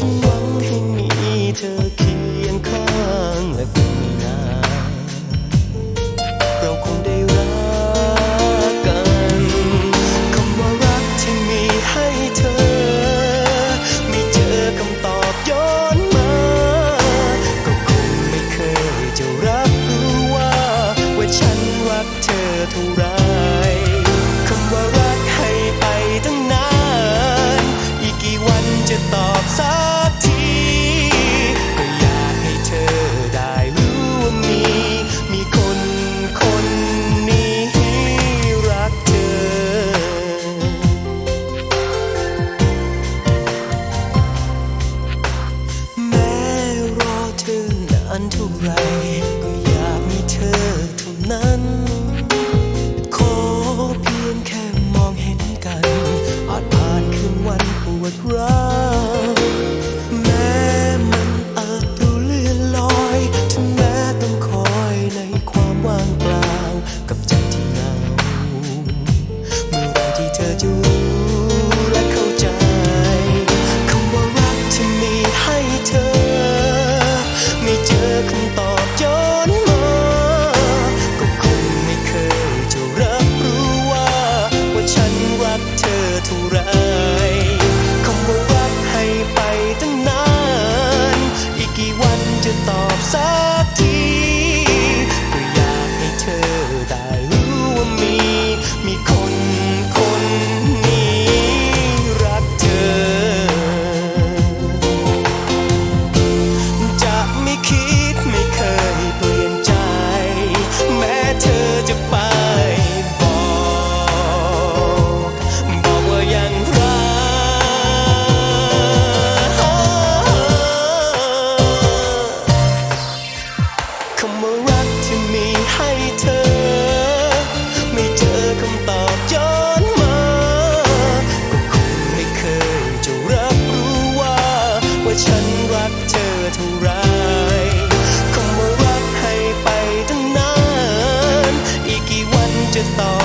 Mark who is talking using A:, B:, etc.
A: ฉันหวังให้มีเธอ ทุกไร upside you thought